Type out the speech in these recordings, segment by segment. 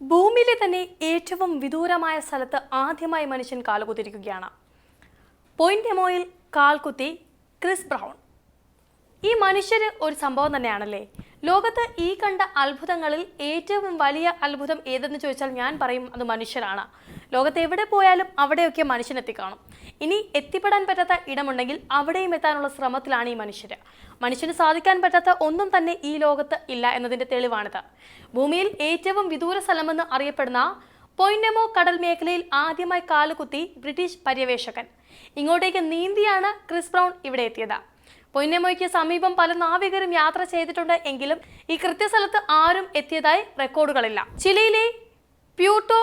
ഭൂമിയിലെ തന്നെ ഏറ്റവും വിദൂരമായ സ്ഥലത്ത് ആദ്യമായി മനുഷ്യൻ കാലുകുത്തിരിക്കുകയാണ് പോയിന്റ് എമോയിൽ കാൽകുത്തി ക്രിസ് ബ്രൗൺ. ഈ മനുഷ്യര് ഒരു സംഭവം തന്നെയാണല്ലേ? ലോകത്ത് ഈ കണ്ട അത്ഭുതങ്ങളിൽ ഏറ്റവും വലിയ അത്ഭുതം ഏതെന്ന് ചോദിച്ചാൽ ഞാൻ പറയും അത് മനുഷ്യരാണ്. ലോകത്ത് എവിടെ പോയാലും അവിടെയൊക്കെ മനുഷ്യനെത്തിക്കാണും ഇനി എത്തിപ്പെടാൻ പറ്റാത്ത ഇടമുണ്ടെങ്കിൽ അവിടെയും എത്താനുള്ള ശ്രമത്തിലാണ് ഈ മനുഷ്യർ മനുഷ്യന് സാധിക്കാൻ പറ്റാത്ത ഒന്നും തന്നെ ഈ ലോകത്ത് ഇല്ല എന്നതിന്റെ തെളിവാണിത്. ഭൂമിയിൽ ഏറ്റവും വിദൂര സ്ഥലമെന്ന് അറിയപ്പെടുന്ന പൊയ്നമോ കടൽ മേഖലയിൽ ആദ്യമായി കാലുകുത്തി ബ്രിട്ടീഷ് പര്യവേഷകൻ. ഇങ്ങോട്ടേക്ക് നീന്തിയാണ് ക്രിസ് ബ്രൗൺ ഇവിടെ എത്തിയത്. പൊന്നമോയ്ക്ക് സമീപം പല നാവികരും യാത്ര ചെയ്തിട്ടുണ്ട് എങ്കിലും ഈ കൃത്യസ്ഥലത്ത് ആരും എത്തിയതായി റെക്കോർഡുകളില്ല. ചിലിയിലെ പ്യൂട്ടോ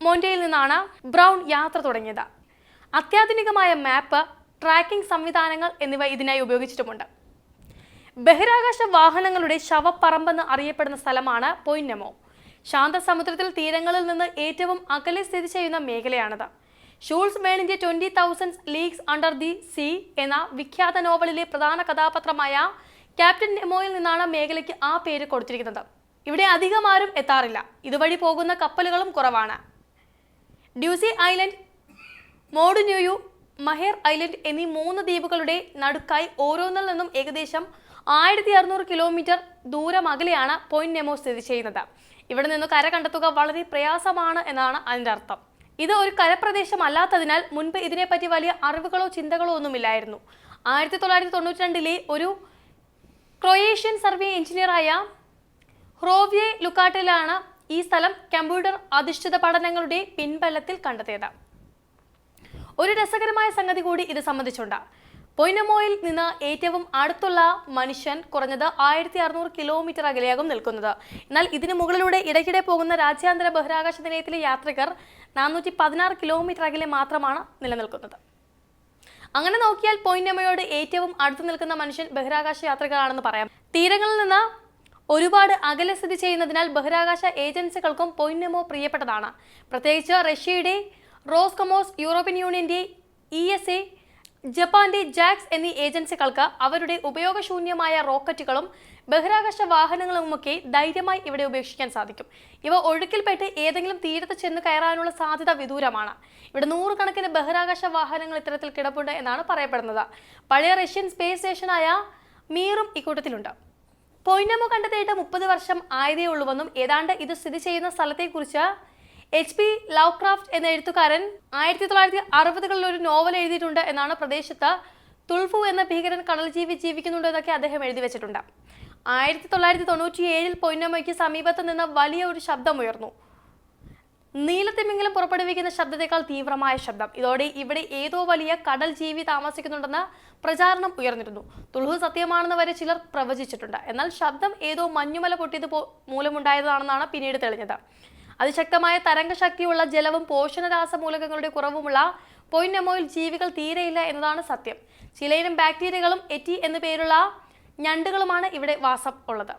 മോണ്ടയിൽ നിന്നാണ് ബ്രൗൺ യാത്ര തുടങ്ങിയത്. അത്യാധുനികമായ മാപ്പ് ട്രാക്കിംഗ് സംവിധാനങ്ങൾ എന്നിവ ഇതിനായി ഉപയോഗിച്ചിട്ടുമുണ്ട്. ബഹിരാകാശ വാഹനങ്ങളുടെ ശവപ്പറമ്പെന്ന് അറിയപ്പെടുന്ന സ്ഥലമാണ് പൊയ്നമോ ശാന്തസമുദ്രത്തിൽ തീരങ്ങളിൽ നിന്ന് ഏറ്റവും അകലെ സ്ഥിതി ചെയ്യുന്ന മേഖലയാണിത്. Jules വേണിന്റെ twenty thousand leagues under the sea എന്ന വിഖ്യാത നോവലിലെ പ്രധാന കഥാപാത്രമായ ക്യാപ്റ്റൻ നെമോയിൽ നിന്നാണ് മേഖലയ്ക്ക് ആ പേര് കൊടുത്തിരിക്കുന്നത്. ഇവിടെ അധികം ആരും എത്താറില്ല. ഇതുവഴി പോകുന്ന കപ്പലുകളും കുറവാണ്. ഡ്യൂസി ഐലൻഡ് മോഡുന്യൂയു മഹേർ ഐലൻഡ് എന്നീ മൂന്ന് ദ്വീപുകളുടെ നടുക്കായി ഓരോന്നിൽ നിന്നും ഏകദേശം ആയിരത്തി അറുന്നൂറ് കിലോമീറ്റർ ദൂരം അകലെയാണ് പോയിന്റ് നെമോ സ്ഥിതി ചെയ്യുന്നത്. ഇവിടെ നിന്ന് കര കണ്ടെത്തുക വളരെ പ്രയാസമാണ് എന്നാണ് അതിന്റെ അർത്ഥം. ഇത് ഒരു കരപ്രദേശമല്ലാത്തതിനാൽ മുൻപ് ഇതിനെപ്പറ്റി വലിയ അറിവുകളോ ചിന്തകളോ ഒന്നുമില്ലായിരുന്നു. ആയിരത്തി തൊള്ളായിരത്തി തൊണ്ണൂറ്റി ഒരു ക്രൊയേഷ്യൻ സർവേ എഞ്ചിനീയറായ ഹ്രോവ്യെ ലുക്കാട്ടിലാണ് ഈ സ്ഥലം കമ്പ്യൂട്ടർ അധിഷ്ഠിത പഠനങ്ങളുടെ പിൻബലത്തിൽ കണ്ടെത്തിയത്. ഒരു രസകരമായ സംഗതി കൂടി ഇത് സംബന്ധിച്ചുണ്ട്. പൊയ്നമോയിൽ നിന്ന് ഏറ്റവും അടുത്തുള്ള മനുഷ്യൻ കുറഞ്ഞത് ആയിരത്തി അറുന്നൂറ് കിലോമീറ്റർ അകലെയാകും നിൽക്കുന്നത്. എന്നാൽ ഇതിനു മുകളിലൂടെ ഇടയ്ക്കിടെ പോകുന്ന രാജ്യാന്തര ബഹിരാകാശ നിലയത്തിലെ യാത്രികർ നാനൂറ്റി പതിനാറ് കിലോമീറ്റർ അകലെ മാത്രമാണ് നിലനിൽക്കുന്നത്. അങ്ങനെ നോക്കിയാൽ പോയിന്റമ്മയോട് ഏറ്റവും അടുത്ത് നിൽക്കുന്ന മനുഷ്യൻ ബഹിരാകാശ യാത്രികരാണെന്ന് പറയാം. തീരങ്ങളിൽ നിന്ന് ഒരുപാട് അകലെ സ്ഥിതി ചെയ്യുന്നതിനാൽ ബഹിരാകാശ ഏജൻസികൾക്കും പൊയ്നമോ പ്രിയപ്പെട്ടതാണ്. പ്രത്യേകിച്ച് റഷ്യയുടെ റോസ്കോമോസ് യൂറോപ്യൻ യൂണിയന്റെ ഇ എസ് എ ജപ്പാന്റെ ജാക്സ് എന്നീ ഏജൻസികൾക്ക് അവരുടെ ഉപയോഗശൂന്യമായ റോക്കറ്റുകളും ബഹിരാകാശ വാഹനങ്ങളുമൊക്കെ ധൈര്യമായി ഇവിടെ ഉപേക്ഷിക്കാൻ സാധിക്കും. ഇവ ഒഴുക്കിൽപ്പെട്ട് ഏതെങ്കിലും തീരത്ത് ചെന്ന് കയറാനുള്ള സാധ്യത വിദൂരമാണ്. ഇവിടെ നൂറുകണക്കിന് ബഹിരാകാശ വാഹനങ്ങൾ ഇത്തരത്തിൽ കിടപ്പുണ്ട് എന്നാണ് പറയപ്പെടുന്നത്. പഴയ റഷ്യൻ സ്പേസ് സ്റ്റേഷനായ മീറും ഇക്കൂട്ടത്തിലുണ്ട്. പൊയ്നമോ കണ്ടെത്തിയിട്ട് മുപ്പത് വർഷം ആയതേ ഉള്ളുവെന്നും ഏതാണ്ട് ഇത് സ്ഥിതി ചെയ്യുന്ന സ്ഥലത്തെക്കുറിച്ച് എച്ച് പി ലവ് ക്രാഫ്റ്റ് എന്ന എഴുത്തുകാരൻ ആയിരത്തി തൊള്ളായിരത്തി അറുപതുകളിൽ ഒരു നോവൽ എഴുതിയിട്ടുണ്ട് എന്നാണ് പ്രദേശത്ത് തുൾഫു എന്ന ഭീകരൻ കടൽജീവി ജീവിക്കുന്നുണ്ട് എന്നൊക്കെ അദ്ദേഹം എഴുതി വെച്ചിട്ടുണ്ട്. ആയിരത്തി തൊള്ളായിരത്തി തൊണ്ണൂറ്റി ഏഴിൽ പൊന്നമ്മയ്ക്ക് സമീപത്ത് നിന്ന് വലിയ ഒരു ശബ്ദമുയർന്നു. നീലത്തിമിംഗലം പുറപ്പെടുവിക്കുന്ന ശബ്ദത്തെക്കാൾ തീവ്രമായ ശബ്ദം. ഇതോടെ ഇവിടെ ഏതോ വലിയ കടൽ ജീവി താമസിക്കുന്നുണ്ടെന്ന പ്രചാരണം ഉയർന്നിരുന്നു. തുളുഹു സത്യമാണെന്ന് വരെ ചിലർ പ്രവചിച്ചിട്ടുണ്ട്. എന്നാൽ ശബ്ദം ഏതോ മഞ്ഞുമല പൊട്ടിയത് മൂലമുണ്ടായതാണെന്നാണ് പിന്നീട് തെളിഞ്ഞത്. അതിശക്തമായ തരംഗശക്തിയുള്ള ജലവും പോഷണരാസ മൂലകങ്ങളുടെ കുറവുമുള്ള പൊയ്നമോയിൽ ജീവികൾ തീരെയില്ല എന്നതാണ് സത്യം. ചിലയിനം ബാക്ടീരിയകളും എറ്റി എന്നു പേരുള്ള ഞണ്ടുകളുമാണ് ഇവിടെ വാസം ഉള്ളത്.